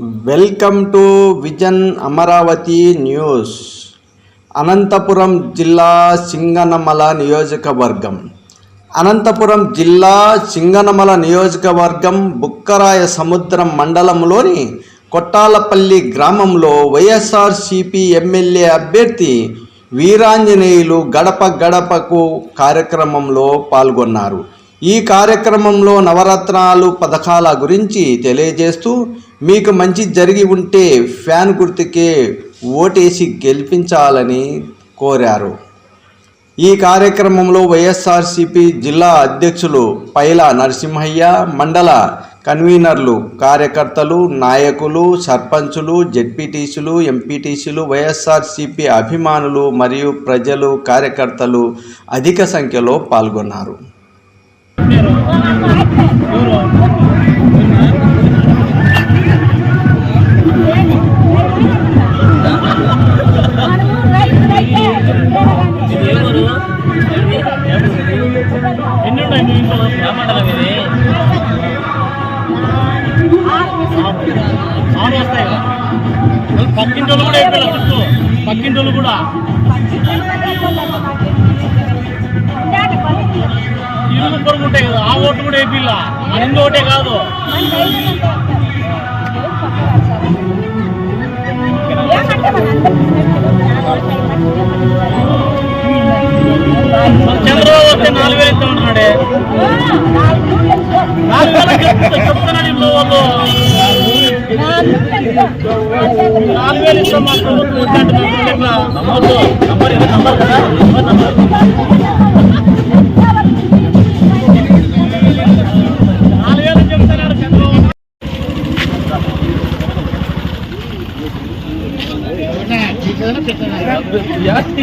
Welcome to vision Amaravati news Anantapuram జిల్లా సింగనమల నియోజకవర్గం. అనంతపురం జిల్లా సింగనమల నియోజకవర్గం బుక్కరాయ సముద్రం మండలంలోని కొట్టాలపల్లి గ్రామంలో వైఎస్ఆర్సిపి ఎమ్మెల్యే అభ్యర్థి వీరాంజనేయులు గడప గడపకు కార్యక్రమంలో పాల్గొన్నారు. ఈ కార్యక్రమంలో నవరత్నాలు పథకాల గురించి తెలియజేస్తూ మీకు మంచి జరిగి ఉంటే ఫ్యాన్ గుర్తుకే ఓటేసి గెలిపించాలని కోరారు. ఈ కార్యక్రమంలో వైఎస్ఆర్సిపి జిల్లా అధ్యక్షులు పైల నరసింహయ్య మండల కన్వీనర్లు కార్యకర్తలు నాయకులు సర్పంచులు జెడ్పీటీసీలు ఎంపీటీసీలు వైఎస్ఆర్సిపి అభిమానులు మరియు ప్రజలు కార్యకర్తలు అధిక సంఖ్యలో పాల్గొన్నారు. పక్కింటోళ్ళు కూడా అయిపోయారు పక్కింటోళ్ళు కూడా. ఇల్లు ఉంటాయి కదా ఆ ఓటు కూడా అయిపోయిలా మన ఇంటి కాదు. చంద్రబాబు వస్తే నాలుగు వేలు ఇస్తా ఉంటున్నాడే? నాలుగు చెప్తున్నాడు ఇప్పుడు వాళ్ళు? నాలుగు వేలు ఇస్తాం మా ప్రభుత్వం నంబర్ నంబర్ కదా పెట్టాను